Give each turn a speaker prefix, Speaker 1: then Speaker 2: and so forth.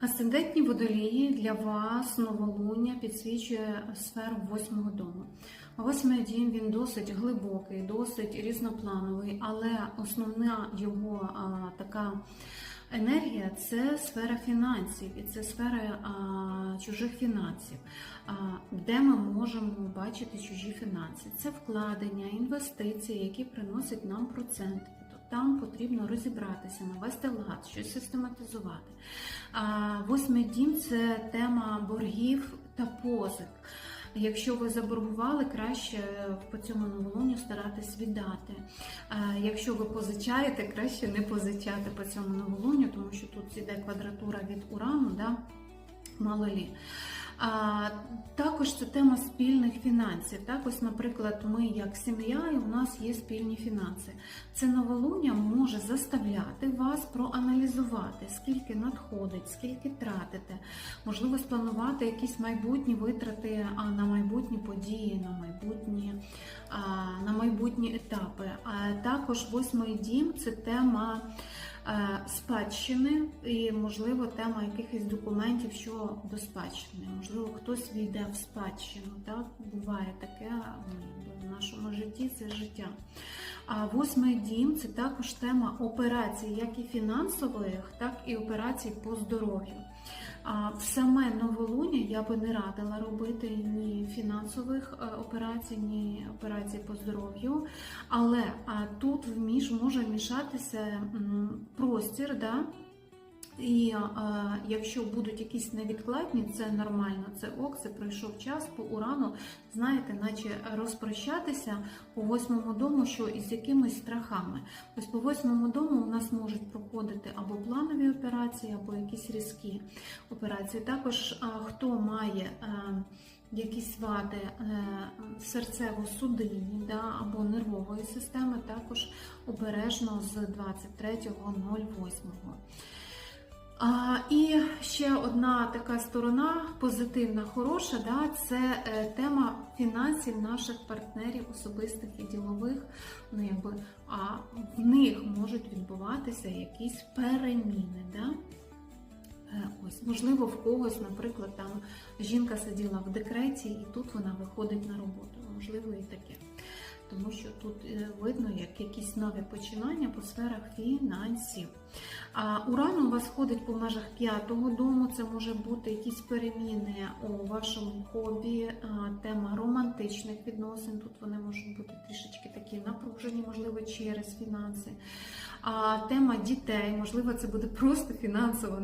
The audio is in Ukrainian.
Speaker 1: Асцендентні водолії для вас новолуння підсвічує сферу восьмого дому. Восьмий дім він досить глибокий, досить різноплановий, але основна його а, така енергія це сфера фінансів, і це сфера а, чужих фінансів, а, де ми можемо бачити чужі фінанси. Це вкладення, інвестиції, які приносять нам проценти. Там потрібно розібратися, навести лад, щось систематизувати. Восьмий дім це тема боргів та позик. Якщо ви заборгували, краще по цьому новолунню старатись віддати. Якщо ви позичаєте, краще не позичати по цьому новолунню, тому що тут іде квадратура від урану, да? мало лі. Також це тема спільних фінансів. Так, ось, наприклад, ми як сім'я, і у нас є спільні фінанси. Це новолуння може заставляти вас проаналізувати, скільки надходить, скільки тратите, можливо, спланувати якісь майбутні витрати на майбутні події, на майбутні, на майбутні етапи. А також восьмий дім це тема е, спадщини і, можливо, тема якихось документів щодо спадщини. Можливо, хтось війде в спадщину. Так буває таке в нашому житті це життя. А восьмий дім це також тема операцій, як і фінансових, так і операцій по здоров'ю. А в саме новолуння я би не радила робити ні фінансових е, операцій, ні операцій по здоров'ю. Але тут в між може мішатися простір, да? І а, якщо будуть якісь невідкладні, це нормально, це ок, це пройшов час по урану, знаєте, наче розпрощатися по восьмому дому, що із якимись страхами. Ось по восьмому дому у нас можуть проходити або планові операції, або якісь різкі операції. Також а, хто має а, якісь вади е, серцево-судинні да, або нервової системи, також обережно з 23.08. А, і ще одна така сторона позитивна, хороша, да, це е, тема фінансів наших партнерів, особистих і ділових. Ну, якби, а в них можуть відбуватися якісь переміни. Да? Е, Ось, можливо, в когось, наприклад, там жінка сиділа в декреті, і тут вона виходить на роботу. Можливо, і таке. Тому що тут е, видно, як якісь нові починання по сферах фінансів. А Уран у вас ходить по межах п'ятого дому. Це може бути якісь переміни у вашому хобі, тема романтичних відносин. Тут вони можуть бути трішечки такі напружені, можливо, через фінанси. А тема дітей, можливо, це буде просто фінансова